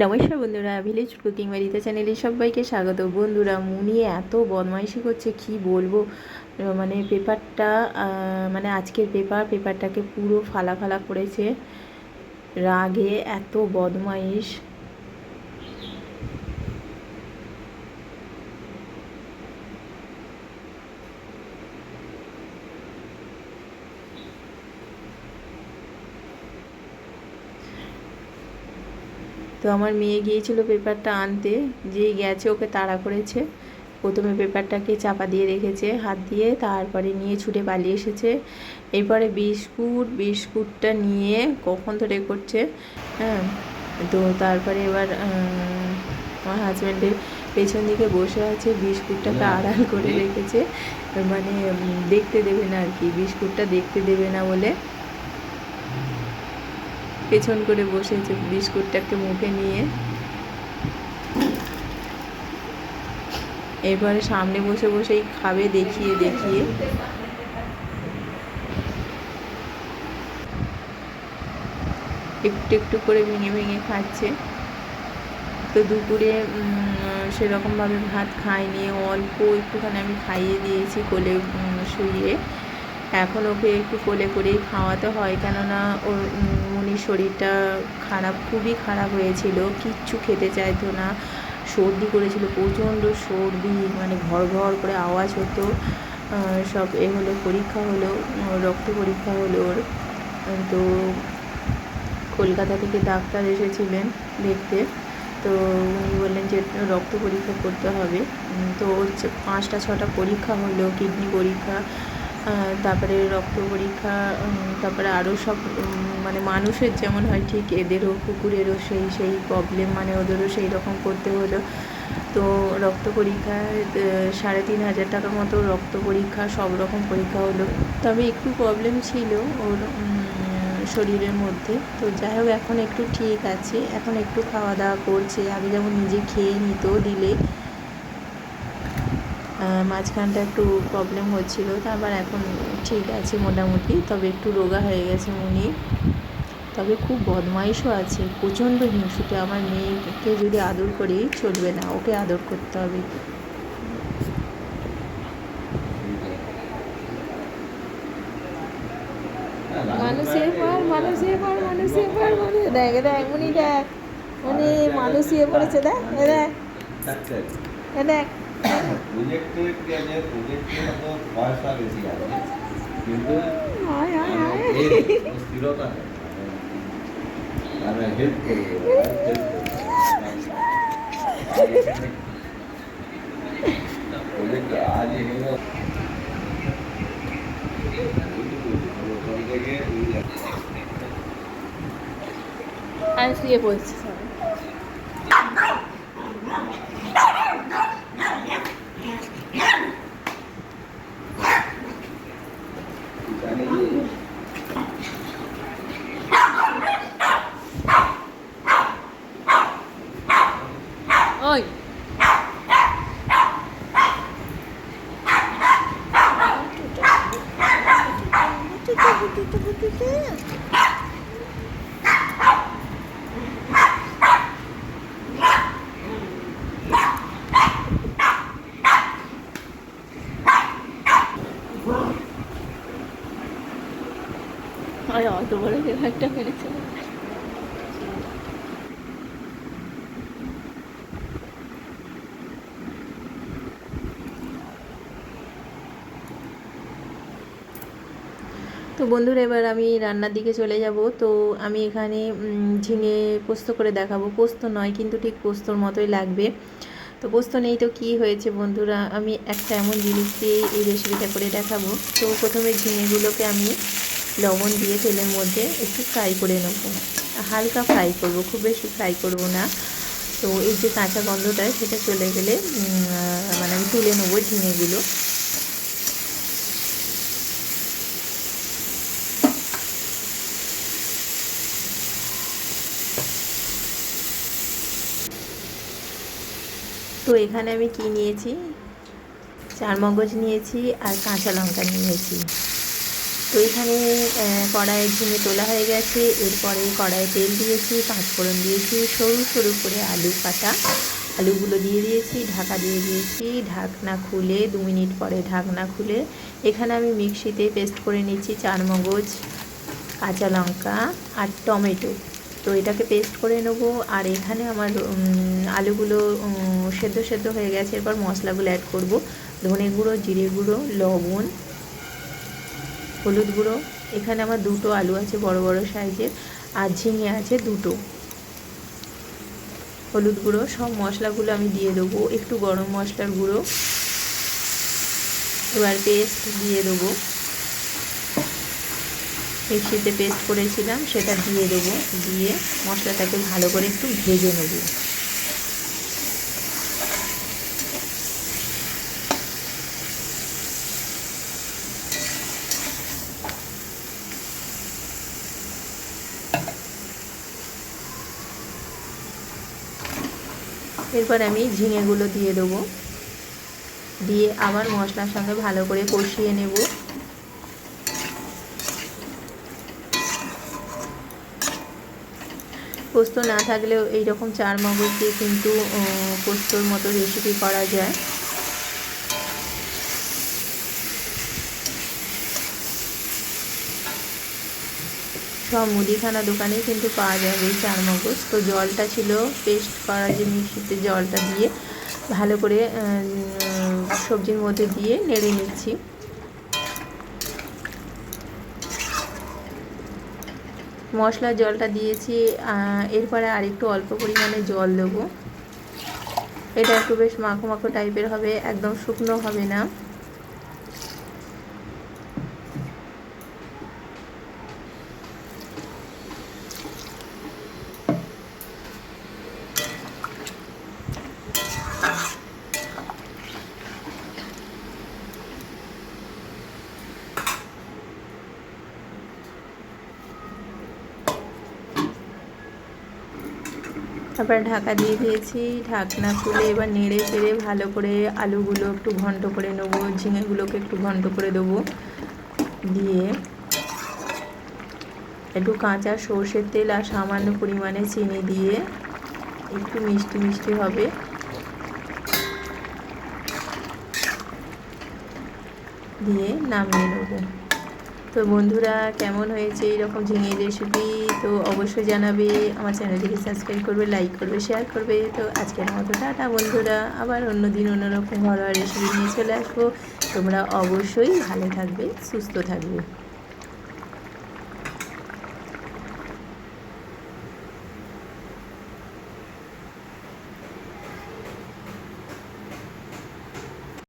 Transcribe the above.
নমস্কার বন্ধুরা village cooking বাড়িতে চ্যানেলে সবাইকে স্বাগত। বন্ধুরা, মুনি এত বদমাইশি করছে, কি বলব? মানে পেপারটা মানে আজকের পেপার, পেপারটাকে পুরো ফালা ফালা করেছে। রাগে এত বদমাইশ। তো আমার মেয়ে গিয়েছিল পেপারটা আনতে যেই গেছে ওকে তাড়া করেছে। প্রথমে পেপারটাকে চাপা দিয়ে রেখেছে হাত দিয়ে তারপরে নিয়ে ছুটে পালিয়ে এসেছে। এরপরে বিস্কুট বিস্কুটটা নিয়ে কখন ধরে করছে হ্যাঁ? তো তারপরে এবার আমার হাজব্যান্ডের পেছন দিকে বসে আছে বিস্কুটটাকে আড়াল করে রেখেছে। মানে দেখতে দেবে না আর কি বিস্কুটটা দেখতে দেবে না বলে। পেছন করে বসেছে বিস্কুটটাকে মুখে নিয়ে। এরপরে সামনে বসে বসেই খাবে দেখিয়ে দেখিয়ে। একটু একটু করে ভেঙে ভেঙে খাচ্ছে। তো দুপুরে সেরকমভাবে ভাত খাইনি, অল্প একটুখানি আমি খাইয়ে দিয়েছি কোলে শুইয়ে। এখন ওকে একটু কোলে করেই খাওয়াতে হয়। কেননা ওর মনির শরীরটা খারাপ, খুবই খারাপ হয়েছিল। কিচ্ছু খেতে চাইতো না। সর্দি করেছিল, প্রচণ্ড সর্দি মানে ঘর ঘর করে আওয়াজ হতো। সব এ হলো, পরীক্ষা হলো রক্ত পরীক্ষা হলো ওর। তো কলকাতা থেকে ডাক্তার এসেছিলেন দেখতে। তো উনি বললেন যে, রক্ত পরীক্ষা করতে হবে। তো পাঁচটা, ছটা পরীক্ষা হলো, কিডনি পরীক্ষা। তারপরে রক্ত পরীক্ষা তারপরে আরও সব মানে মানুষের যেমন হয় ঠিক এদেরও, কুকুরেরও সেই সেই প্রবলেম মানে ওদেরও সেই রকম করতে হলো। তো রক্ত পরীক্ষায় সাড়ে তিন হাজার টাকার মতো রক্ত পরীক্ষা, সব রকম পরীক্ষা হলো। তবে একটু প্রবলেম ছিল ওর শরীরের মধ্যে। তো যাই হোক, এখন একটু ঠিক আছে। এখন একটু খাওয়া দাওয়া করছে। আগে যেমন নিজে খেয়ে নিত দিলে। মাঝখানটা একটু প্রবলেম হচ্ছিল তারপর এখন ঠিক আছে মোটামুটি তবে একটু রোগা হয়ে গেছে উনি তবে খুব বদমাইশও আছে প্রচণ্ড হিংসুটে আমার মেয়েকে যদি আদর করি চলবে না ওকে আদর করতে হবে মানুষের মানুষের দেখ দেখ দেখ মানুষ ইয়ে পড়েছে দেখ এ দেখ এ দেখ প্রজেক্টের যে প্রজেক্টের তো পয়সা বেশি আছে কিন্তু হায় হায় হায় এর স্থিরতা নেই মানে হেল্প করব হেল্প প্রজেক্ট আজ এগুলো থেকে আর শুয়ে পড়ছে অত বড় একটা ফেলেছে তো বন্ধুরা, এবার আমি রান্নার দিকে চলে যাব। তো আমি এখানে ঝিঙে পোস্ত করে দেখাবো। পোস্ত নয়, কিন্তু ঠিক পোস্তর মতোই লাগবে। তো পোস্ত নেই তো কি হয়েছে বন্ধুরা? আমি একটা এমন জিনিস দিয়ে এই রেসিপিটা করে দেখাবো। তো প্রথমে ঝিঙেগুলোকে আমি লবণ দিয়ে তেলের মধ্যে একটু ফ্রাই করে নেব। হালকা ফ্রাই করব, খুব বেশি ফ্রাই করব না। তো এই যে কাঁচা গন্ধটা, সেটা চলে গেলে মানে আমি তুলে নেব ঝিঙেগুলো। তো এখানে আমি কি নিয়েছি? চার মগজ নিয়েছি আর কাঁচা লঙ্কা নিয়েছি। তো এখানে কড়াইয়ের কড়াইয়ে ঝিঙে তোলা হয়ে গেছে। এরপরে কড়াইয়ে তেল দিয়েছি পাঁচফোড়ন দিয়েছি, সরু সরু করে আলু কাটা। আলুগুলো দিয়ে দিয়েছি, ঢাকা দিয়ে দিয়েছি। ঢাকনা খুলে, দু মিনিট পরে ঢাকনা খুলে, এখানে আমি মিক্সিতে পেস্ট করে নিচ্ছি চার মগজ, কাঁচা লঙ্কা আর টমেটো। তো এটাকে পেস্ট করে নেব। আর এখানে আমার আলুগুলো সেদ্ধ সেদ্ধ হয়ে গেছে। এরপর মশলাগুলো অ্যাড করব। ধনে গুঁড়ো, জিরে গুঁড়ো, লবণ, হলুদ গুঁড়ো। এখানে আমার দুটো আলু আছে বড় বড় সাইজের। আর ঝিঙে আছে দুটো। হলুদ গুঁড়ো, সব মশলাগুলো আমি দিয়ে দেবো। একটু গরম মশলার গুঁড়ো। এবার পেস্ট দিয়ে দেবো। মিক্সিতে পেস্ট করেছিলাম, সেটা দিয়ে দেবো। দিয়ে মশলাটাকে ভালো করে একটু ভেজে নেব। এরপর আমি ঝিঙেগুলো দিয়ে দেবো। দিয়ে আবার মশলার সঙ্গে ভালো করে কষিয়ে নেব। পোস্ত না থাকলেও এইরকম চার মগজ দিয়ে কিন্তু পোস্তর মতো রেসিপি করা যায়। সব মুদিখানা দোকানে কিন্তু পাওয়া যাবে এই চার মগজ। তো জলটা ছিল পেস্ট করা যে মিক্সিতে জলটা দিয়ে ভালো করে সবজির মধ্যে দিয়ে নেড়ে নিচ্ছি। মশলার জলটা দিয়েছি এরপরে আরেকটু অল্প পরিমাণে জল দেবো। এটা একটু বেশ মাখো মাখো টাইপের হবে, একদম শুকনো হবে না। তারপরে ঢাকা দিয়ে দিয়েছি। ঢাকনা খুলে এবার নেড়ে চেড়ে ভালো করে আলুগুলো একটু ঘন্ট করে নেব, ঝিঙেগুলোকে একটু ঘন্ট করে দেবো। দিয়ে একটু কাঁচা সর্ষের তেল আর সামান্য পরিমাণে চিনি দিয়ে একটু মিষ্টি মিষ্টি হবে। দিয়ে নামিয়ে নেব। তো বন্ধুরা, কেমন হয়েছে? এরকম ঝিঙে রেসিপি তো অবশ্যই জানাবে। আমার চ্যানেলটিকে সাবস্ক্রাইব করবে লাইক করবে শেয়ার করবে। তো আজকের মতো টাটা বন্ধুরা। আবার অন্য দিন অন্যরকম ঘরোয়া রেসিপি নিয়ে চলে আসব। তোমরা অবশ্যই ভালো থাকবে, সুস্থ থাকবে।